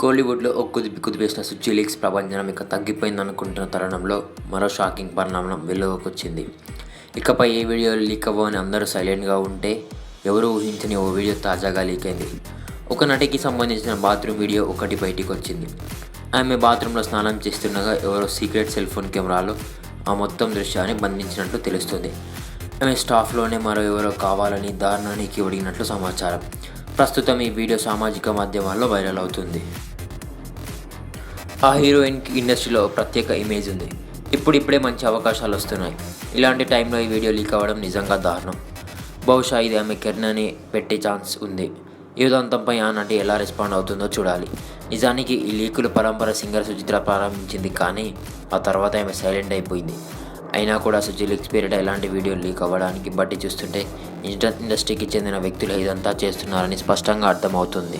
కోలీవుడ్లో ఒక కుదిపి కుదిపేసిన సుచి లీక్స్ ప్రభంజనం ఇక తగ్గిపోయిందనుకుంటున్న తరుణంలో మరో షాకింగ్ పరిణామం వెలువకొచ్చింది ఇకపై ఏ వీడియో లీక్ అవ్వని అందరూ సైలెంట్గా ఉంటే ఎవరు ఊహించని ఓ వీడియో తాజాగా లీక్ అయింది. ఒక నటికి సంబంధించిన బాత్రూమ్ వీడియో ఒకటి బయటికి వచ్చింది ఆమె బాత్రూంలో స్నానం చేస్తుండగా ఎవరో సీక్రెట్ సెల్ ఫోన్ కెమెరాలో ఆ మొత్తం దృశ్యాన్ని బంధించినట్లు తెలుస్తుంది. ఆమె స్టాఫ్లోనే మరో ఎవరో కావాలని దారుణానికి ఒడిగినట్లు సమాచారం. ప్రస్తుతం ఈ వీడియో సామాజిక మాధ్యమాల్లో వైరల్ అవుతుంది. ఆ హీరోయిన్కి ఇండస్ట్రీలో ప్రత్యేక ఇమేజ్ ఉంది. ఇప్పుడిప్పుడే మంచి అవకాశాలు వస్తున్నాయి. ఇలాంటి టైంలో ఈ వీడియో లీక్ అవ్వడం నిజంగా దారుణం. బహుశా ఇది ఆమె కెరీర్ని పెట్టే ఛాన్స్ ఉంది. యువదంతంపై ఆ నటి ఎలా రెస్పాండ్ అవుతుందో చూడాలి. నిజానికి ఈ లీకులు పరంపర సింగర్ సుచిత్ర ప్రారంభించింది కానీ ఆ తర్వాత ఆమె సైలెంట్ అయిపోయింది. అయినా కూడా సుజీల్ లీక్స్ పేరిట ఎలాంటి వీడియో లీక్ అవ్వడానికి బట్టి చూస్తుంటే ఇండ- ఇండస్ట్రీకి చెందిన వ్యక్తులు ఇదంతా చేస్తున్నారని స్పష్టంగా అర్థమవుతుంది.